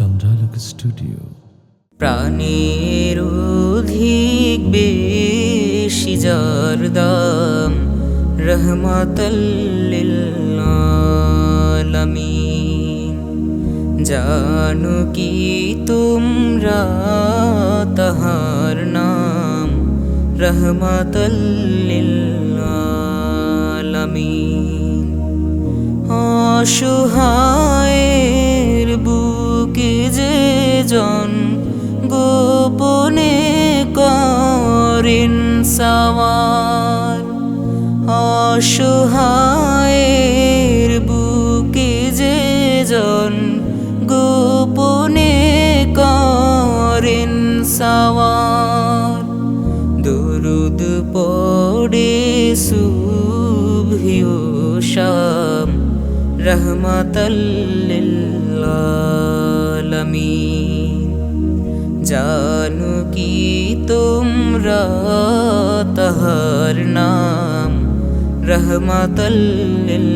চন্দ্রালোক studio প্রাণের অধিক বেশি যার দাম জানো কি তোমরা তাহার নাম রহমাতাল্লিল আলামিন অসহায়ের বুকে যে জন গোপনে করেন সাওয়ার অসহায়ের বুকে যে জন গোপনে করেন সাওয়ার দুরুদ পড়ে সুভিও শাম রহমাতাল্লিল আলামিন জানো কি তোমরা তাহার নাম রহমাতাল্লিল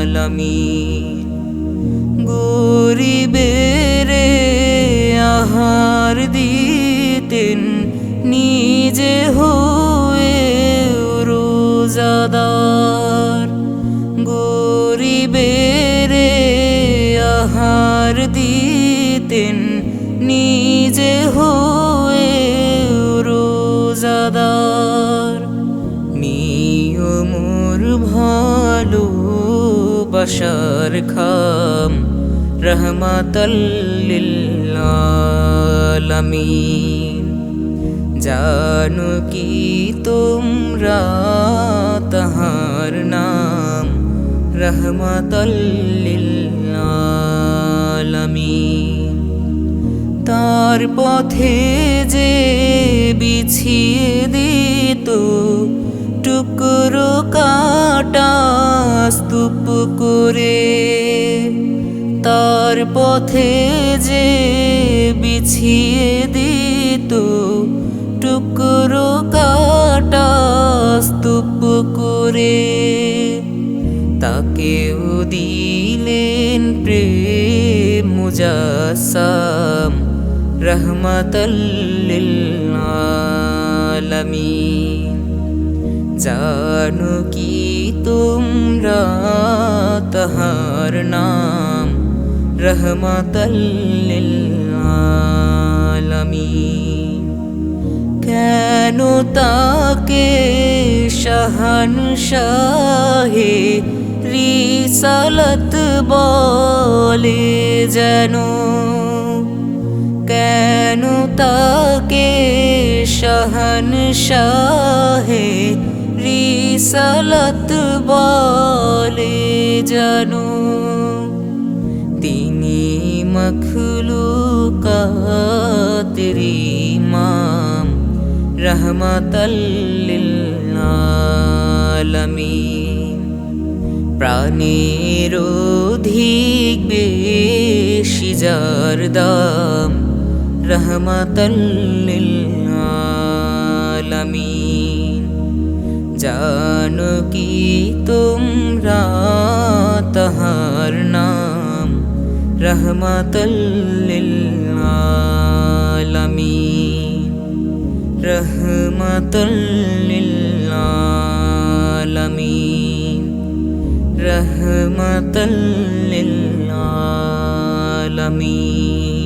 আলামিন। গরিবের আহার দিতেন নিজে হয়ে রোজাদার। আহার দিতেন নিজে হয়ে রোজাদার। নিয়মর ভালো বশার খাম রহমাতাল্লিল আলামিন জানো কি তোমরা তাহার নাম রহমাতাল্লিল আলামিন তার পথে যে বিছিয়ে দিত, টুকরো কাটা স্তূপ করে। তার পথে যে বিছিয়ে দিত, টুকরো কাটা স্তূপ করে। তাকেও দিলেন প্রেম মুজাসাম রহমাতাল্লিল আলামিন জানো কি তোমরা তাহার নাম রহমাতাল্লিল আলামিন কেন তাকে শাহান শাহে রিসালত বলে যেন কেন তাকে শাহান শাহে রিসালত বলে জানো? তিনি মখলুকাতের ইমাম, রহমাতাল্লিল আলামিন। প্রাণের অধিক যার দাম রহমাতাল্লিল আলামিন জানো কি তোমরা তাহার নাম রহমাতাল্লিল আলামিন রহমাতাল্লিল আলামিন العالمين